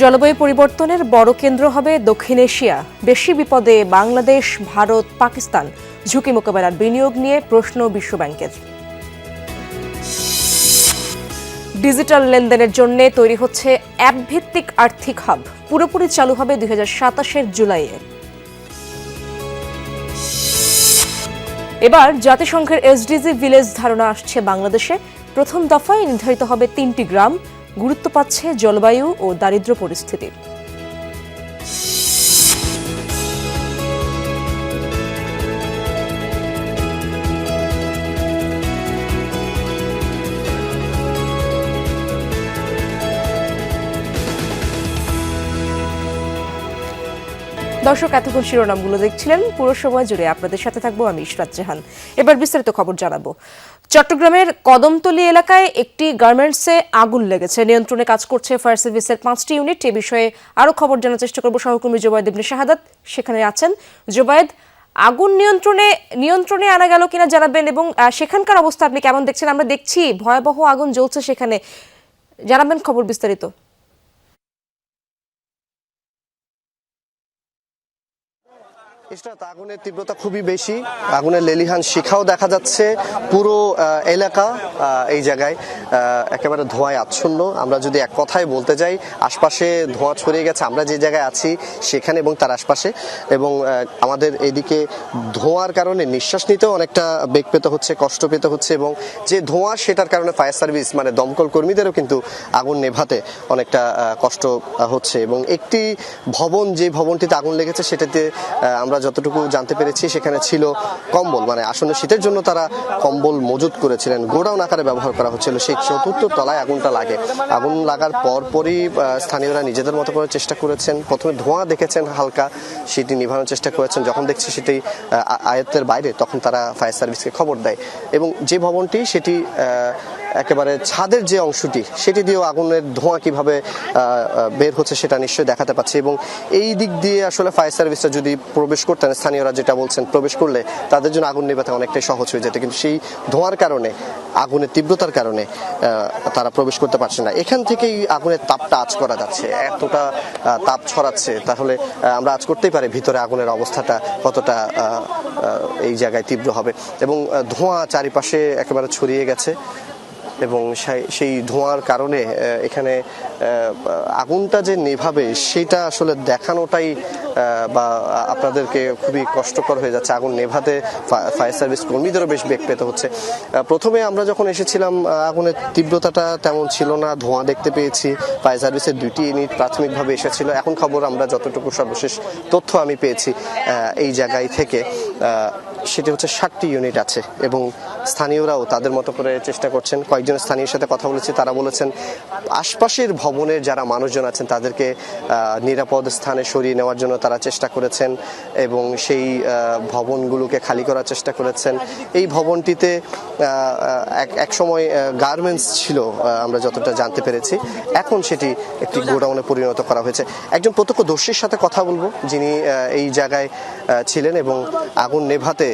জলবায়ু পরিবর্তনের বড় কেন্দ্র হবে দক্ষিণ এশিয়া। বেশি বিপদে বাংলাদেশ, ভারত, পাকিস্তান। ঝুঁকি মোকাবেলার বিনিয়োগ নিয়ে প্রশ্ন বিশ্বব্যাংকের। ডিজিটাল লেনদেনের জন্য তৈরি হচ্ছে অ্যাপ ভিত্তিক আর্থিক হাব। পুরোপুরি চালু হবে দুই হাজার সাতাশের জুলাইয়ে। এবার জাতিসংঘের এসডিজি ভিলেজ ধারণা আসছে বাংলাদেশে। প্রথম দফায় নির্ধারিত হবে তিনটি গ্রাম। গুরুত্ব পাচ্ছে জলবায়ু ও দারিদ্র পরিস্থিতি। দর্শক, এতক্ষণ শিরোনামগুলো দেখছিলেন। পুরো সময় জুড়ে আপনাদের সাথে থাকব আমি ইশরাত জাহান। এবার বিস্তারিত খবর জানাব। চট্টগ্রামের কদমতলী এলাকায় একটি গার্মেন্টসে আগুন লেগেছে। নিয়ন্ত্রণে কাজ করছে ফায়ার সার্ভিসের পাঁচটি ইউনিট। এ বিষয়ে আরও খবর জানার চেষ্টা করব সহকর্মী জোবায়দ ইবনে শাহাদাত। সেখানে আছেন জোবায়দ, আগুন নিয়ন্ত্রণে নিয়ন্ত্রণে আনা গেল কিনা জানাবেন এবং সেখানকার অবস্থা আপনি কেমন দেখছেন? আমরা দেখছি ভয়াবহ আগুন জ্বলছে সেখানে। জানাবেন খবর বিস্তারিত। আগুনের তীব্রতা খুবই বেশি। আগুনের লেলিহান শিখাও দেখা যাচ্ছে পুরো এলাকা এই জায়গায় একেবারে ধোঁয়ায় আচ্ছন্ন। আমরা যদি এক কথায় বলতে যাই, আশপাশে ধোঁয়া ছড়িয়ে গেছে, আমরা যে জায়গায় আছি সেখানে এবং তার আশপাশে। এবং আমাদের এদিকে ধোঁয়ার কারণে নিঃশ্বাস নিতেও অনেকটা বেগ পেতে হচ্ছে, কষ্ট পেতে হচ্ছে এবং যে ধোঁয়া সেটার কারণে ফায়ার সার্ভিস মানে দমকল কর্মীদেরও কিন্তু আগুন নেভাতে অনেকটা কষ্ট হচ্ছে। এবং একটি ভবন, যে ভবনটিতে আগুন লেগেছে, সেটাতে আমরা যতটুকু জানতে পেরেছি, সেখানে ছিল কম্বল। মানে আসন্ন শীতের জন্য তারা কম্বল মজুত করেছিলেন। গোডাউন আকারে ব্যবহার করা হচ্ছিল। সেই চতুর্থ তলায় আগুনটা লাগে। আগুন লাগার পরপরই স্থানীয়রা নিজেদের মতো করে চেষ্টা করেছেন। প্রথমে ধোঁয়া দেখেছেন হালকা, সেটি নিভানোর চেষ্টা করেছেন। যখন দেখছে সেটি আয়ত্তের বাইরে, তখন তারা ফায়ার সার্ভিসকে খবর দেয়। এবং যে ভবনটি, সেটি একেবারে ছাদের যে অংশটি, সেটি দিয়েও আগুনের ধোঁয়া কীভাবে বের হচ্ছে সেটা নিশ্চয়ই দেখাতে পাচ্ছি এবং এই দিক দিয়ে আসলে ফায়ার সার্ভিসটা যদি প্রবেশ করতেন, স্থানীয়রা যেটা বলছেন প্রবেশ করলে তাদের জন্য আগুন নেভাতে অনেকটাই সহজ হয়ে যেত। কিন্তু সেই ধোঁয়ার কারণে, আগুনের তীব্রতার কারণে তারা প্রবেশ করতে পারছে না। এখান থেকেই আগুনের তাপটা আজ করা যাচ্ছে। এতটা তাপ ছড়াচ্ছে। তাহলে আমরা আজ করতেই পারি ভিতরে আগুনের অবস্থাটা কতটা এই জায়গায় তীব্র হবে। এবং ধোঁয়া চারিপাশে একেবারে ছড়িয়ে গেছে। এবং সেই- ধোঁয়ার কারণে এখানে আগুনটা যে নেভাবে সেটা আসলে দেখানোটাই বা আপনাদেরকে খুবই কষ্টকর হয়ে যাচ্ছে আগুন নেভাতে ফায়ার সার্ভিস কর্মীদেরও বেশ বেগ পেতে হচ্ছে। প্রথমে আমরা যখন এসেছিলাম আগুনের তীব্রতাটা তেমন ছিল না, ধোঁয়া দেখতে পেয়েছি, ফায়ার সার্ভিসের দুইটি ইউনিট প্রাথমিকভাবে এসেছিল। এখন খবর আমরা যতটুকু সর্বশেষ তথ্য আমি পেয়েছি এই জায়গায় থেকে। সেটি হচ্ছে ষাটটি ইউনিট আছে এবং স্থানীয়রাও তাদের মতো করে চেষ্টা করছেন। কয়েকজন স্থানীয় সাথে কথা বলেছি, তারা বলেছেন আশপাশের ভবনের যারা মানুষজন আছেন তাদেরকে নিরাপদ স্থানে সরিয়ে নেওয়ার জন্য তারা চেষ্টা করেছেন এবং সেই ভবনগুলোকে খালি করার চেষ্টা করেছেন। এই ভবনটিতে এক সময় গার্মেন্টস ছিল আমরা যতটা জানতে পেরেছি। এখন সেটি একটি গোডাউনে পরিণত করা হয়েছে। একজন প্রত্যক্ষদর্শীর সাথে কথা বলব, যিনি এই জায়গায় ছিলেন এবং আগুন নেভাতে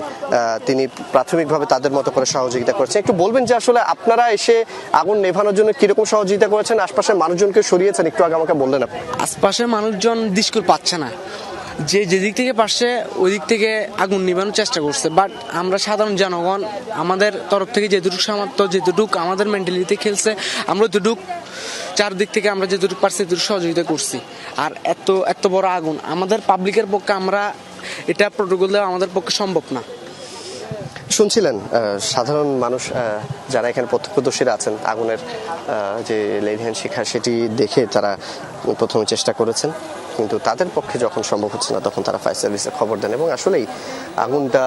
তিনি প্রাথমিকভাবে তাদের মতো করে সহযোগিতা করেছেন। একটু বলবেন যে আসলে আপনারা এসে আগুন নেভানোর জন্য কীরকম সহযোগিতা করেছেন? আশপাশের মানুষজনকে সরিয়েছেন, একটু আগে আমাকে বললেন আপনি। আশপাশে মানুষজন ডিসকুল পাচ্ছে না। যে যেদিক থেকে পারছে ওই দিক থেকে আগুন নিবানোর চেষ্টা করছে। বাট আমরা সাধারণ জনগণ, আমাদের তরফ থেকে যেটুকু সামর্থ্য, যেটুক আমাদের মেন্টালিটি খেলছে, আমরা যেটুক চারদিক থেকে আমরা যেটুকু পারছি যেটুকু সহযোগিতা করছি। আর এত এত বড় আগুন, আমাদের পাবলিকের পক্ষে আমরা এটা প্রোটোকল দেওয়া আমাদের পক্ষে সম্ভব না। শুনছিলেন সাধারণ মানুষ যারা এখানে প্রত্যক্ষদর্শীরা আছেন আগুনের যে লেভিয়ান শিখা সেটি দেখে তারা প্রথমে চেষ্টা করেছেন কিন্তু তাদের পক্ষে যখন সম্ভব হচ্ছে না তখন তারা ফায়ার সার্ভিসে খবর দেন এবং আসলেই আগুনটা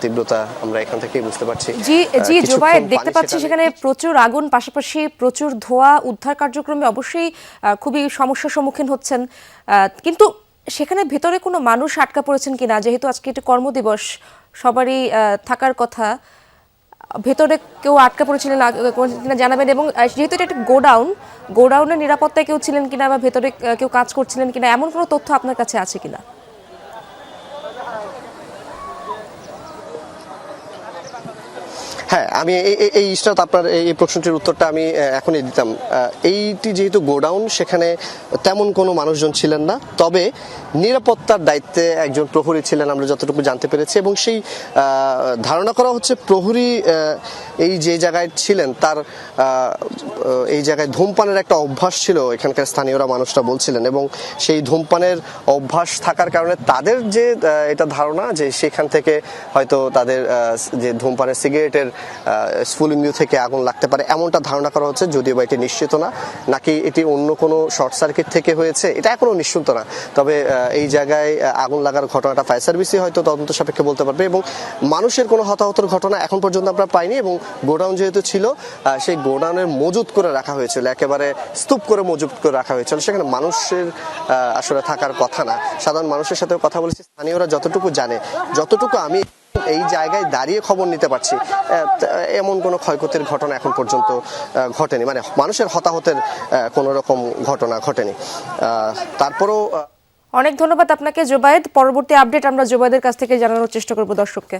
তীব্রতা আমরা এখান থেকেই বুঝতে পারছি। জি জি জোবায়েদ দেখতে পাচ্ছি সেখানে প্রচুর আগুন পাশাপাশি প্রচুর ধোঁয়া উদ্ধার কার্যক্রমে অবশ্যই আহ, খুবই সমস্যার সম্মুখীন হচ্ছেন আহ, কিন্তু সেখানে ভেতরে কোনো মানুষ আটকা পড়েছেন কিনা? যেহেতু আজকে একটি কর্মদিবস, সবারই থাকার কথা। ভেতরে কেউ আটকা পড়েছিলেন কিনা জানাবেন এবং যেহেতু এটা একটা গোডাউন, গোডাউনের নিরাপত্তায় কেউ ছিলেন কিনা বা ভেতরে কেউ কাজ করছিলেন কিনা, এমন কোনো তথ্য আপনার কাছে আছে কিনা? হ্যাঁ আমি এই- এই আপনার এই প্রশ্নটির উত্তরটা আমি এখনই দিতাম। এইটি যেহেতু গোডাউন, সেখানে তেমন কোনো মানুষজন ছিলেন না। তবে নিরাপত্তার দায়িত্বে একজন প্রহরী ছিলেন, আমরা যতটুকু জানতে পেরেছি। এবং সেই ধারণা করা হচ্ছে প্রহরী এই যে জায়গায় ছিলেন, তার এই জায়গায় ধূমপানের একটা অভ্যাস ছিল, এখানকার স্থানীয়রা মানুষরা বলছিলেন। এবং সেই ধূমপানের অভ্যাস থাকার কারণে তাদের যে এটা ধারণা যে সেখান থেকে হয়তো তাদের যে ধূমপানের সিগারেটের স্ফুলিঙ্গু থেকে আগুন লাগতে পারে, এমনটা ধারণা করা হচ্ছে, যদিও বা এটি নিশ্চিত না। নাকি এটি অন্য কোনো শর্ট সার্কিট থেকে হয়েছে? এটা এখনও নিশ্চিত না। তবে এই জায়গায় আগুন লাগার ঘটনাটা ফায়ার সার্ভিসই হয়তো তদন্ত সাপেক্ষে বলতে পারবে এবং মানুষের কোনো হতাহতের ঘটনা এখন পর্যন্ত আমরা পাইনি এবং গোডাউন যেহেতু ছিল সেই গোডাউনের মজুত করে রাখা হয়েছিল, একেবারে স্তূপ করে মজুত করে রাখা হয়েছিল। সেখানে মানুষের আসলে থাকার কথা না। সাধারণ মানুষের সাথে কথা বলেছি, স্থানীয়রা যতটুকু জানে, যতটুকু আমি এই জায়গায় দাঁড়িয়ে খবর নিতে পারছি। এমন কোনো ক্ষয়ক্ষতির ঘটনা এখন পর্যন্ত ঘটেনি। মানে মানুষের হতাহতের কোনো রকম ঘটনা ঘটেনি। তারপরেও অনেক ধন্যবাদ আপনাকে, জোবায়েদ। পরবর্তী আপডেট আমরা জোবায়েদের কাছ থেকে জানানোর চেষ্টা করব দর্শককে।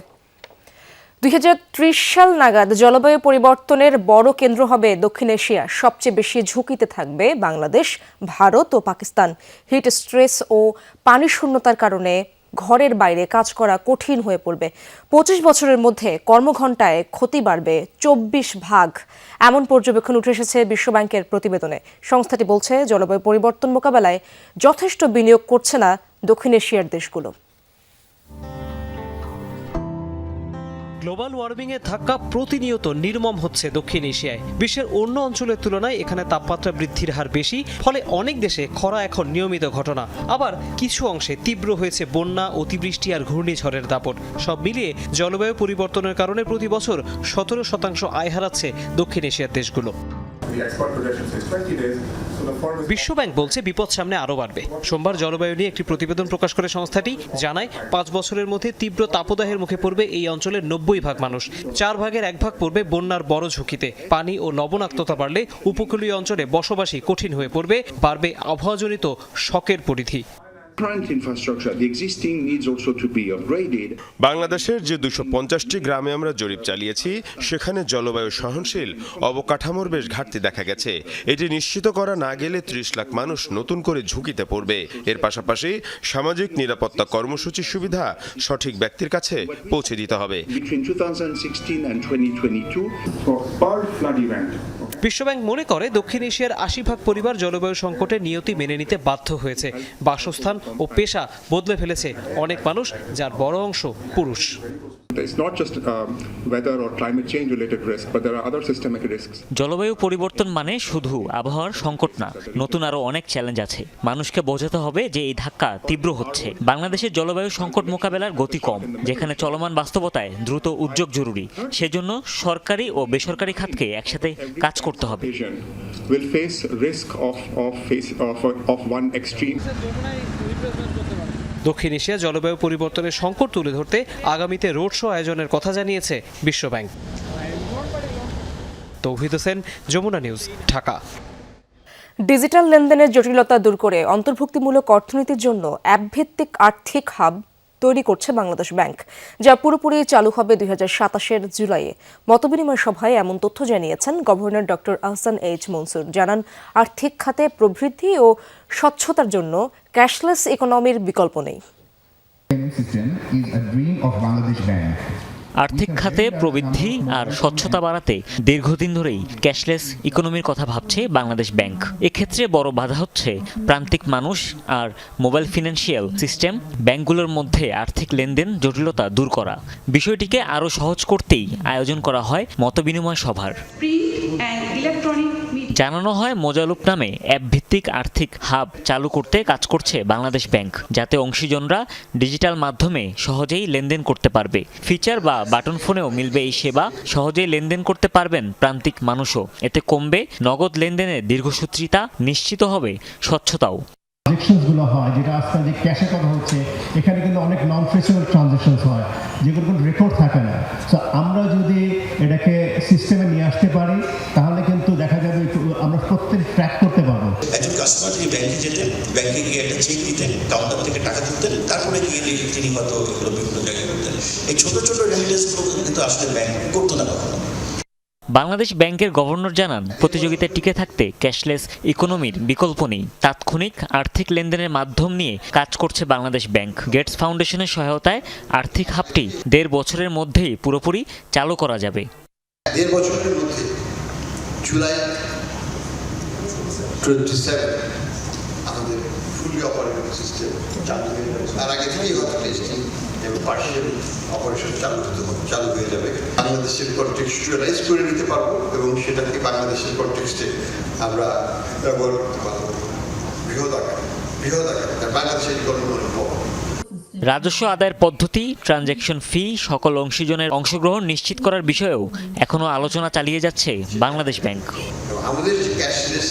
দুই হাজার ত্রিশ সাল নাগাদ জলবায়ু পরিবর্তনের বড় কেন্দ্র হবে দক্ষিণ এশিয়া। সবচেয়ে বেশি ঝুঁকিতে থাকবে বাংলাদেশ, ভারত ও পাকিস্তান। হিট স্ট্রেস ও পানি শূন্যতার কারণে ঘরের বাইরে কাজ করা কঠিন হয়ে পড়বে। পঁচিশ বছরের মধ্যে কর্মঘণ্টায় ক্ষতি বাড়বে চব্বিশ ভাগ। এমন পর্যবেক্ষণ উঠে এসেছে বিশ্বব্যাংকের প্রতিবেদনে। সংস্থাটি বলছে, জলবায়ু পরিবর্তন মোকাবেলায় যথেষ্ট বিনিয়োগ করছে না দক্ষিণ এশিয়ার দেশগুলো। গ্লোবাল ওয়ার্মিং এর ধাক্কা প্রতিনিয়ত নির্মম হচ্ছে দক্ষিণ এশিয়ায়। বিশ্বের অন্য অঞ্চলের তুলনায় এখানে তাপমাত্রা বৃদ্ধির হার বেশি, ফলে অনেক দেশে খরা এখন নিয়মিত ঘটনা। আবার কিছু অংশে তীব্র হয়েছে বন্যা, অতিবৃষ্টি আর ঘূর্ণিঝড়ের দাপট। সব মিলিয়ে জলবায়ু পরিবর্তনের কারণে প্রতি বছর সতেরো শতাংশ আয় হারাচ্ছে দক্ষিণ এশিয়ার দেশগুলো। The export projection says 20 days, so the forecast বিশ্বব্যাংক বলছে বিপদ সামনে আরও বাড়বে। সোমবার জলবায়ু নিয়ে একটি প্রতিবেদন প্রকাশ করে সংস্থাটি জানায় পাঁচ বছরের মধ্যে তীব্র তাপদাহের মুখে পড়বে এই অঞ্চলের নব্বই ভাগ মানুষ। চার ভাগের এক ভাগ পড়বে বন্যার বড় ঝুঁকিতে। পানি ও লবণাক্ততা বাড়লে উপকূলীয় অঞ্চলে বসবাসী কঠিন হয়ে পড়বে বাড়বে আবহাওয়াজনিত শকের পরিধি। Current infrastructure, the existing needs also to be upgraded. বাংলাদেশের যে দুশো পঞ্চাশটি গ্রামে আমরা জরিপ চালিয়েছি সেখানে জলবায়ু সহনশীল অবকাঠামোর বেশ ঘাটতি দেখা গেছে এটি নিশ্চিত করা না গেলে ত্রিশ লাখ মানুষ নতুন করে ঝুঁকিতে পড়বে এর পাশাপাশি সামাজিক নিরাপত্তা কর্মসূচির সুবিধা সঠিক ব্যক্তির কাছে পৌঁছে দিতে হবে Between 2016 and 2022, for per flood event. Okay. বিশ্বব্যাংক মনে করে দক্ষিণ এশিয়ার আশি ভাগ পরিবার জলবায়ু সংকটে নিয়তি মেনে নিতে বাধ্য হয়েছে বাসস্থান ও পেশা বদলে ফেলেছে অনেক মানুষ যার বড় অংশ পুরুষ। It's not just um, weather or climate change related risk, but there are other systemic risks. জলবায়ু পরিবর্তন মানে শুধু আবহাওয়ার সংকট না নতুন আরও অনেক চ্যালেঞ্জ আছে মানুষকে বোঝাতে হবে যে এই ধাক্কা তীব্র হচ্ছে বাংলাদেশের জলবায়ু সংকট মোকাবেলার গতি কম যেখানে চলমান বাস্তবতায় দ্রুত উদ্যোগ জরুরি সেজন্য সরকারি ও বেসরকারি খাতকে একসাথে কাজ করতে হবে will face risk of, of, face, of, of one extreme. দক্ষিণ এশিয়া জলবায়ু পরিবর্তনের সংকট তুলে ধরতে আগামীতে রোড শো আয়োজনের কথা জানিয়েছে বিশ্বব্যাংক। তৌহিদ হোসেন, যমুনা নিউজ, ঢাকা। ডিজিটাল লেনদেনের জটিলতা দূর করে অন্তর্ভুক্তিমূলক অর্থনীতির জন্য অ্যাপভিত্তিক আর্থিক হাব তৈরি করছে বাংলাদেশ ব্যাংক, যা পুরোপুরি চালু হবে দুই হাজার সাতাশের জুলাইয়ে। মতবিনিময় সভায় এমন তথ্য জানিয়েছেন governor doctor Ahsan H Mansur. জানান, আর্থিক খাতে প্রবৃদ্ধি ও স্বচ্ছতার জন্য ক্যাশলেস ইকোনমির বিকল্প নেই. আর্থিক খাতে প্রবৃদ্ধি আর স্বচ্ছতা বাড়াতে দীর্ঘদিন ধরেই ক্যাশলেস ইকোনমির কথা ভাবছে বাংলাদেশ ব্যাংক এক্ষেত্রে বড় বাধা হচ্ছে প্রান্তিক মানুষ আর মোবাইল ফিনান্সিয়াল সিস্টেম ব্যাংকগুলোর মধ্যে আর্থিক লেনদেন জটিলতা দূর করা বিষয়টিকে আরও সহজ করতেই আয়োজন করা হয় মতবিনিময় সভার media. জানানো হয় মোজালুপ নামে অ্যাপ ভিত্তিক আর্থিক হাব চালু করতে কাজ করছে বাংলাদেশ ব্যাংক, যাতে অংশীজনরা ডিজিটাল মাধ্যমে সহজেই লেনদেন করতে পারবে। ফিচার বা বাটন ফোনেও মিলবে এই সেবা, সহজেই লেনদেন করতে পারবেন প্রান্তিক মানুষও। এতে কমবে নগদ লেনদেনের দীর্ঘসূত্রিতা, নিশ্চিত হবে স্বচ্ছতাও। হয়, যেটা আজকাল যে ক্যাশে কথা হচ্ছে, এখানে কিন্তু অনেক নন হয় যেগুলো কোনো রেকর্ড থাকে না। আমরা যদি এটাকে সিস্টেমে নিয়ে আসতে পারি, তাহলে আমরা প্রত্যেক ট্র্যাক করতে পারব। একজন কাস্টমার যদি ব্যাংকে যেতেন ব্যাংকে গিয়ে একটা চেক দিতেন কাউন্টার থেকে টাকা তুলতেন তারপরে গিয়ে তিনি হয়তো এগুলো বিভিন্ন জায়গায় করতেন। এই ছোট ছোট রেমিটেন্সগুলো কিন্তু আসলে ব্যাংক করতো না কখনো। বাংলাদেশ ব্যাংকের গভর্নর জানান প্রতিযোগিতায় টিকে থাকতে ক্যাশলেস ইকোনমির বিকল্প নেই। তাৎক্ষণিক আর্থিক লেনদেনের মাধ্যম নিয়ে কাজ করছে বাংলাদেশ ব্যাংক। গেটস ফাউন্ডেশনের সহায়তায় আর্থিক হাবটি দেড় বছরের মধ্যেই পুরোপুরি চালু করা যাবে। দেড় বছরের মধ্যে জুলাই টোয়েন্টি সেভেন আমাদের ফুললি অপারেটিং সিস্টেম চালু হয়ে যাবে। তার আগে থেকেই হয়তো টেস্টিং এবং পার্সিয়াল অপারেশন চালু হতে চালু হয়ে যাবে। বাংলাদেশের কন্টেক্সচুয়ালাইজ করে নিতে পারব এবং সেটাকে বাংলাদেশের কন্টেক্সটে আমরা ব্যবহার করতে পারব। বৃহৎ আকারে বৃহৎ আকারে বাংলাদেশের ইকোনমি অনেক বড় রাজস্ব আদায়ের পদ্ধতি ট্রানজ্যাকশন ফি সকল অংশীজনের অংশগ্রহণ নিশ্চিত করার বিষয়েও এখনও আলোচনা চালিয়ে যাচ্ছে বাংলাদেশ ব্যাংক। আমাদের যে ক্যাশলেস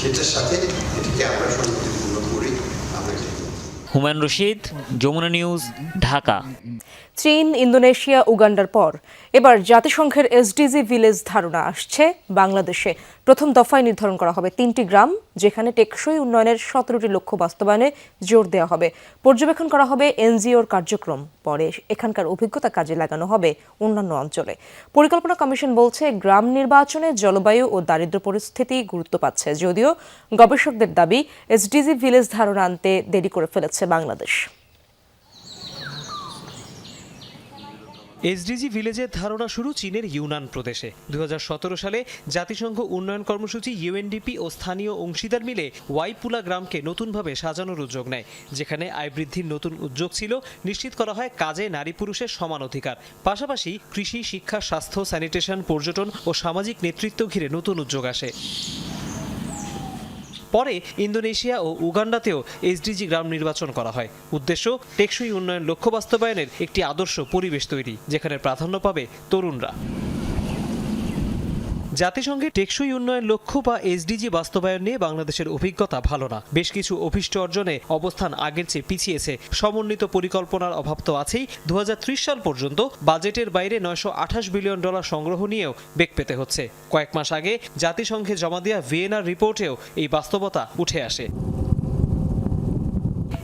সেটার সাথে এটিকে আমরা সংযুক্তিপূর্ণ করি। আমরা এটি করব। হুমায়ুন রশিদ যমুনা নিউজ ঢাকা। চীন, ইন্দোনেশিয়া, উগান্ডার পর। এবার জাতিসংঘের এসডিজি ভিলেজ ধারণা আসছে বাংলাদেশে। প্রথম দফায় নির্ধারণ করা হবে তিনটি গ্রাম, যেখানে টেকসই উন্নয়নের সতেরোটি লক্ষ্য বাস্তবায়নে জোর দেওয়া হবে। পর্যবেক্ষণ করা হবে এনজিওর কার্যক্রম। পরে এখানকার অভিজ্ঞতা কাজে লাগানো হবে অন্যান্য অঞ্চলে। পরিকল্পনা কমিশন বলছে, গ্রাম নির্বাচনে জলবায়ু ও দারিদ্র্য পরিস্থিতি গুরুত্ব পাচ্ছে। যদিও গবেষকদের দাবি, এসডিজি ভিলেজ ধারণা আনতে দেরি করে ফেলেছে বাংলাদেশ। এসডিজি ভিলেজের ধারণা শুরু চীনের ইউনান প্রদেশে। দু হাজার সতেরো সালে জাতিসংঘ উন্নয়ন কর্মসূচি ইউএনডিপি ও স্থানীয় অংশীদার মিলে ওয়াইপুলা গ্রামকে নতুনভাবে সাজানোর উদ্যোগ নেয়, যেখানে আয় বৃদ্ধির নতুন উদ্যোগ ছিল নিশ্চিত করা হয় কাজে নারী পুরুষের সমান অধিকার। পাশাপাশি কৃষি, শিক্ষা, স্বাস্থ্য স্যানিটেশন পর্যটন ও সামাজিক নেতৃত্ব ঘিরে নতুন উদ্যোগ আসে। পরে ইন্দোনেশিয়া ও উগান্ডাতেও এসডিজি গ্রাম নির্বাচন করা হয়। উদ্দেশ্য, টেকসই উন্নয়ন লক্ষ্য বাস্তবায়নের একটি আদর্শ পরিবেশ তৈরি, যেখানে প্রাধান্য পাবে তরুণরা। জাতিসংঘের টেকসই উন্নয়ন লক্ষ্য বা এসডিজি বাস্তবায়ন নিয়ে বাংলাদেশের অভিজ্ঞতা ভালো না। বেশ কিছু অভিষ্ট অর্জনে অবস্থান আগের চেয়ে পিছিয়েছে। সমন্বিত পরিকল্পনার অভাব তো আছেই। দু হাজার ত্রিশ সাল পর্যন্ত বাজেটের বাইরে নয়শো আঠাশ বিলিয়ন ডলার সংগ্রহ নিয়েও বেগ পেতে হচ্ছে। কয়েক মাস আগে জাতিসংঘে জমা দেওয়া ভিয়েনার রিপোর্টেও এই বাস্তবতা উঠে আসে।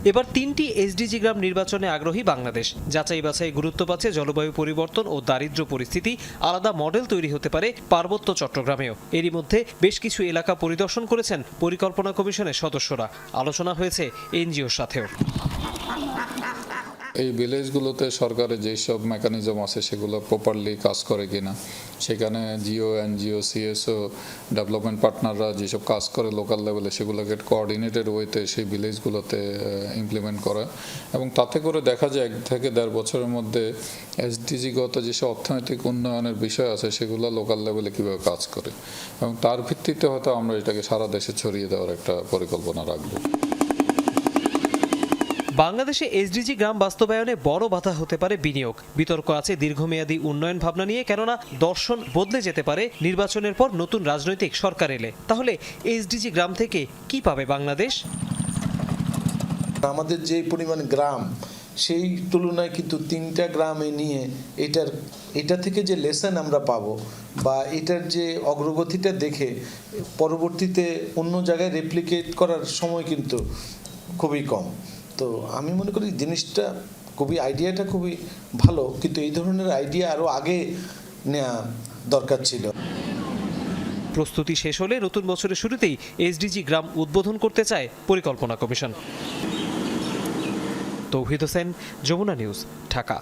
এবার তিনটি এসডিজি গ্রাম নির্বাচনে আগ্রহী বাংলাদেশ। যাচাই বাছাই গুরুত্ব পাচ্ছে জলবায়ু পরিবর্তন ও দারিদ্র পরিস্থিতি। আলাদা মডেল তৈরি হতে পারে পার্বত্য চট্টগ্রামেও। এরই মধ্যে বেশ কিছু এলাকা পরিদর্শন করেছেন পরিকল্পনা কমিশনের সদস্যরা। আলোচনা হয়েছে এনজিওর সাথেও। এই ভিলেজগুলোতে সরকারের যেসব মেকানিজম আছে, সেগুলো প্রপারলি কাজ করে কিনা, সেখানে জিও এনজিও সিএসও ডেভেলপমেন্ট পার্টনাররা যেসব কাজ করে লোকাল লেভেলে সেগুলোকে কোঅর্ডিনেটেড ওয়েতে সেই ভিলেজগুলোতে ইমপ্লিমেন্ট করে। এবং তাতে করে দেখা যায়, এক থেকে দেড় বছরের মধ্যে এসডিজিগত যেসব অর্থনৈতিক উন্নয়নের বিষয় আছে, সেগুলো লোকাল লেভেলে কীভাবে কাজ করে। এবং তার ভিত্তিতে হয়তো আমরা এটাকে সারা দেশে ছড়িয়ে দেওয়ার একটা পরিকল্পনা রাখব। বাংলাদেশে এসডিজি গ্রাম বাস্তবায়নে বড় বাধা হতে পারে বিনিয়োগ। বিতর্ক আছে দীর্ঘমেয়াদী উন্নয়ন ভাবনা নিয়ে, কেননা দর্শন বদলে যেতে পারে নির্বাচনের পর নতুন রাজনৈতিক সরকার এলে। তাহলে এসডিজি গ্রাম থেকে কি পাবে বাংলাদেশ? আমাদের যে পরিমাণ গ্রাম, সেই তুলনায় কিন্তু তিনটা গ্রামে নিয়ে এটার, এটা থেকে যে লেসন আমরা পাবো বা এটার যে অগ্রগতিটা দেখে পরবর্তীতে অন্য জায়গায় রেপ্লিকেট করার সময় কিন্তু খুবই কম। তো আমি মনে করি জিনিসটা খুবই আইডিয়াটা খুবই ভালো, কিন্তু এই ধরনের আইডিয়া আরও আগে নেওয়া দরকার ছিল। প্রস্তুতি শেষ হলে নতুন বছরের শুরুতেই এসডিজি গ্রাম উদ্বোধন করতে চায় পরিকল্পনা commission. Touhid Hossain, Jamuna news, Dhaka.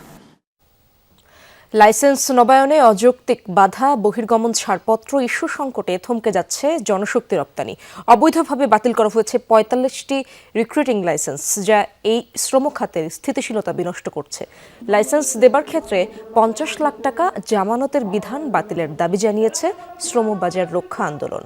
Licence নবায়নে অযৌক্তিক বাধা, বহির্গমন ছাড়পত্র, ইস্যু সংকটে থমকে যাচ্ছে জনশক্তি রপ্তানি। অবৈধভাবে বাতিল করা হয়েছে পঁয়তাল্লিশটি রিক্রুটিং লাইসেন্স, যা এই শ্রম খাতের স্থিতিশীলতা বিনষ্ট করছে। লাইসেন্স দেবার ক্ষেত্রে পঞ্চাশ লাখ টাকা জামানতের বিধান বাতিলের দাবি জানিয়েছে শ্রমবাজার রক্ষা আন্দোলন।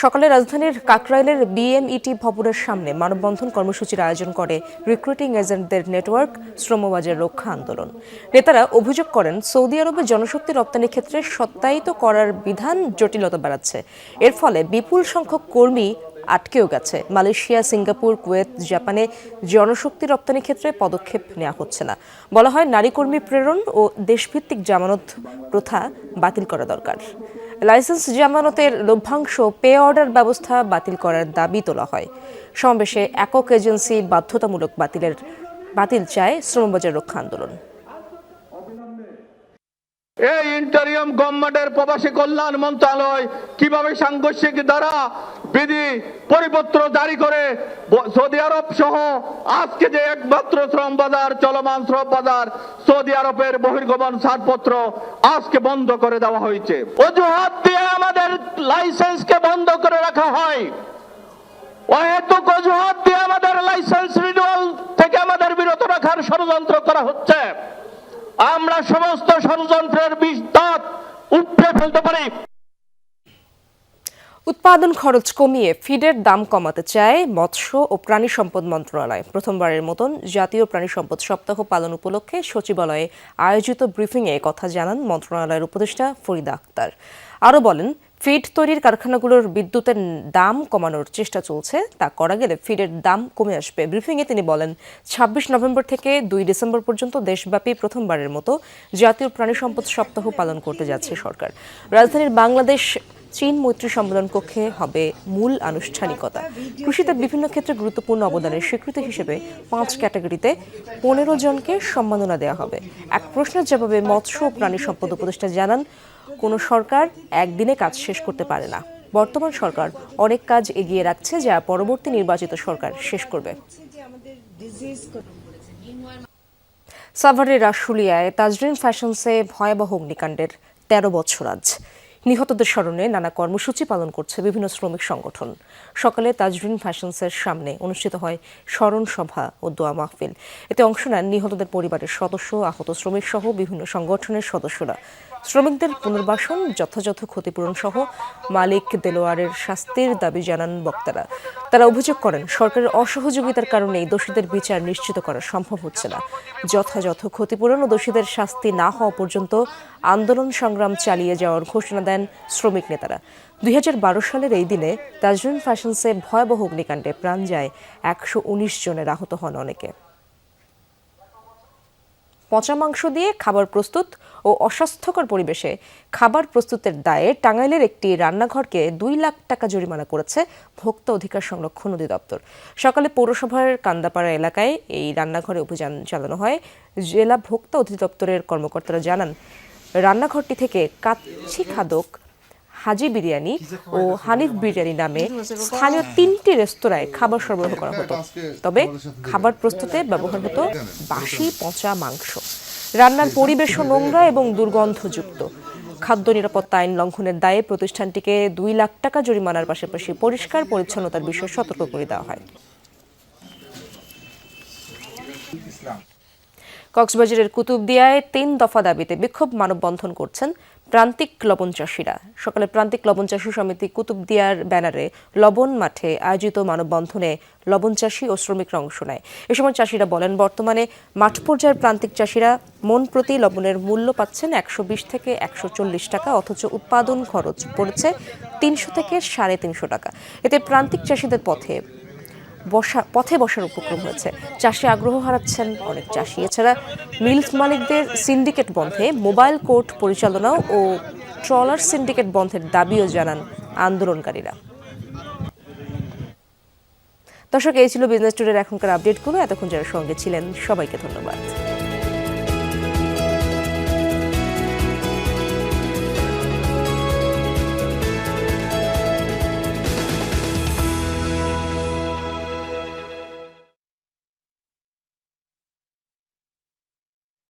সকালে রাজধানীর কাকরাইলের বিএমইটি ভবনের সামনে মানববন্ধন কর্মসূচির আয়োজন করে রিক্রুটিং এজেন্টদের নেটওয়ার্ক, শ্রমবাজার রক্ষা আন্দোলন। নেতারা অভিযোগ করেন, সৌদি আরবে জনশক্তি রপ্তানি ক্ষেত্রে সত্যায়িত করার বিধান জটিলতা বাড়াচ্ছে। এর ফলে বিপুল সংখ্যক কর্মী আটকেও গেছে। মালয়েশিয়া, সিঙ্গাপুর, কুয়েত, জাপানে জনশক্তি রপ্তানি ক্ষেত্রে পদক্ষেপ নেওয়া হচ্ছে না। বলা হয়, নারী কর্মী প্রেরণ ও দেশভিত্তিক জামানত প্রথা বাতিল করা দরকার। লাইসেন্স জামানতের লভ্যাংশ পে অর্ডার ব্যবস্থা বাতিল করার দাবি তোলা হয়। সমাবেশে একক এজেন্সি বাধ্যতামূলক বাতিলের বাতিল চায় শ্রমবাজার রক্ষা আন্দোলন। এই ইন্টারিয়াম গভর্নমেন্টের প্রবাসী কল্যাণ মন্ত্রণালয় কীভাবে সাংঘর্ষিক দ্বারা বিধি পরিপত্র জারি করে, সৌদি আরব সহ আজকে যে একমাত্র শ্রম বাজার, চলমান শ্রম বাজার, সৌদি আরবের বহির্গমন ছাড়পত্র আজকে বন্ধ করে দেওয়া হয়েছে। অজুহাত দিয়ে আমাদের লাইসেন্সকে বন্ধ করে রাখা হয়। অহেতুক অজুহাত দিয়ে আমাদের লাইসেন্স রিনিউয়াল থেকে আমাদের বিরত রাখার ষড়যন্ত্র করা হচ্ছে। আমরা সমস্ত ষড়যন্ত্রের বিষ দাঁত ফেলতে পারি। উৎপাদন খরচ কমিয়ে ফিডের দাম কমাতে চায় মৎস্য ও প্রাণী সম্পদ মন্ত্রণালয়। প্রথমবারের মতন জাতীয় প্রাণী সম্পদ সপ্তাহ পালন উপলক্ষে সচিবালয়ে আয়োজিত ব্রিফিংয়ে কথা জানান মন্ত্রণালয়ের উপদেষ্টা ফরিদা আক্তার। আরও বলেন ফিড তৈরির কারখানাগুলোর বিদ্যুতের দাম কমানোর চেষ্টা চলছে, তা করা গেলে ফিডের দাম কমে আসবে। ব্রিফিংয়ে তিনি বলেন, ছাব্বিশ নভেম্বর থেকে দুই ডিসেম্বর পর্যন্ত দেশব্যাপী প্রথমবারের মতো জাতীয় প্রাণী সম্পদ সপ্তাহ পালন করতে যাচ্ছে সরকার। রাজধানীর বাংলাদেশ চীন মৈত্রী সম্মেলন কক্ষে হবে মূল আনুষ্ঠানিকতা। কৃষিতে বিভিন্ন ক্ষেত্রে গুরুত্বপূর্ণ অবদানের স্বীকৃতি হিসেবে পাঁচ ক্যাটাগরিতে পনেরো জনকে সম্মাননা দেওয়া হবে। এক প্রশ্নের জবাবে মৎস্য ও প্রাণী সম্পদ উপদেষ্টা জানান কোনো সরকার একদিনে কাজ শেষ করতে পারে না। বর্তমান সরকার অনেক কাজ এগিয়ে রাখছে যা পরবর্তী নির্বাচিত সরকার শেষ করবে। সাভারের রাসুলিয়ায় তাজরিন ফ্যাশনসে ভয়াবহ অগ্নিকাণ্ডের তেরো বছর আজ। নিহতদের স্মরণে নানা কর্মসূচি পালন করছে বিভিন্ন শ্রমিক সংগঠন। সকালে তাজরিন ফ্যাশনসের সামনে অনুষ্ঠিত হয় স্মরণ সভা ও দোয়া মাহফিল। এতে অংশ নেন নিহতদের পরিবারের সদস্য, আহত শ্রমিক সহ বিভিন্ন সংগঠনের সদস্যরা। শ্রমিকদের পুনর্বাসন, যথাযথ ক্ষতিপূরণ সহ মালিক দেলোয়ারের শাস্তির দাবি জানান বক্তারা। তারা অভিযোগ করেন, সরকারের অসহযোগিতার কারণেই দোষীদের বিচার নিশ্চিত করা সম্ভব হচ্ছে না। যথাযথ ক্ষতিপূরণ ও দোষীদের শাস্তি না হওয়া পর্যন্ত আন্দোলন সংগ্রাম চালিয়ে যাওয়ার ঘোষণা দেন শ্রমিক নেতারা। দুই হাজার বারো সালের এই দিনে তাজরিন ফ্যাশনসে ভয়াবহ অগ্নিকাণ্ডে প্রাণ যায় একশো উনিশ জনের আহত হন অনেকে। পচা মাংস দিয়ে খাবার প্রস্তুত ও অস্বাস্থ্যকর পরিবেশে খাবার প্রস্তুতের দায়ে টাঙ্গাইলের একটি রান্নাঘরকে দুই লাখ টাকা জরিমানা করেছে ভোক্তা অধিকার সংরক্ষণ অধিদপ্তর। সকালে পৌরসভার কান্দাপাড়া এলাকায় এই রান্নাঘরে অভিযান চালানো হয়। জেলা ভোক্তা অধিদপ্তরের কর্মকর্তারা জানান, রান্নাঘরটি থেকে কাচ্ছি খাদক হাজি বিরিয়ানি ও হানিফ বিরিয়ানি নামে স্থানীয় তিনটি রেস্তোরাঁয় খাবার সরবরাহ করা হতো। তবে খাবার প্রস্তুতে ব্যবহার হতো বাসি পচা মাংস। রান্নার পরিবেশও নোংরা এবং দুর্গন্ধযুক্ত। খাদ্য নিরাপত্তা আইন লঙ্ঘনের দায়ে প্রতিষ্ঠানটিকে দুই লাখ টাকা জরিমানার পাশাপাশি পরিষ্কার পরিচ্ছন্নতার বিষয়ে সতর্ক করে দেওয়া হয়। কক্সবাজারের কুতুবদিয়ায় তিন দফা দাবিতে বিক্ষোভ মানববন্ধন করছেন প্রান্তিক লবণ চাষিরা। সকালে প্রান্তিক লবণ চাষী সমিতি কুতুবদিয়ার ব্যানারে লবণ মাঠে আয়োজিত মানববন্ধনে লবণ চাষী ও শ্রমিকরা অংশ নেয়। এ সময় চাষিরা বলেন, বর্তমানে মাঠ পর্যায়ের প্রান্তিক চাষিরা মন প্রতি লবণের মূল্য পাচ্ছেন একশো বিশ থেকে একশো চল্লিশ টাকা, অথচ উৎপাদন খরচ পড়েছে তিনশো থেকে সাড়ে তিনশো টাকা। এতে প্রান্তিক চাষিদের পথে বসা, পথে বসার উপক্রম হয়েছে। চাষি আগ্রহ হারাচ্ছেন অনেক চাষি। এছাড়া মিলস মালিকদের সিন্ডিকেট বন্ধে মোবাইল কোর্ট পরিচালনা ও ট্রলার সিন্ডিকেট বন্ধের দাবিও জানান আন্দোলনকারীরা। দর্শক, এই ছিল বিজনেস টুডের এখনকার আপডেটগুলো। এতক্ষণ যারা সঙ্গে ছিলেন, সবাইকে ধন্যবাদ।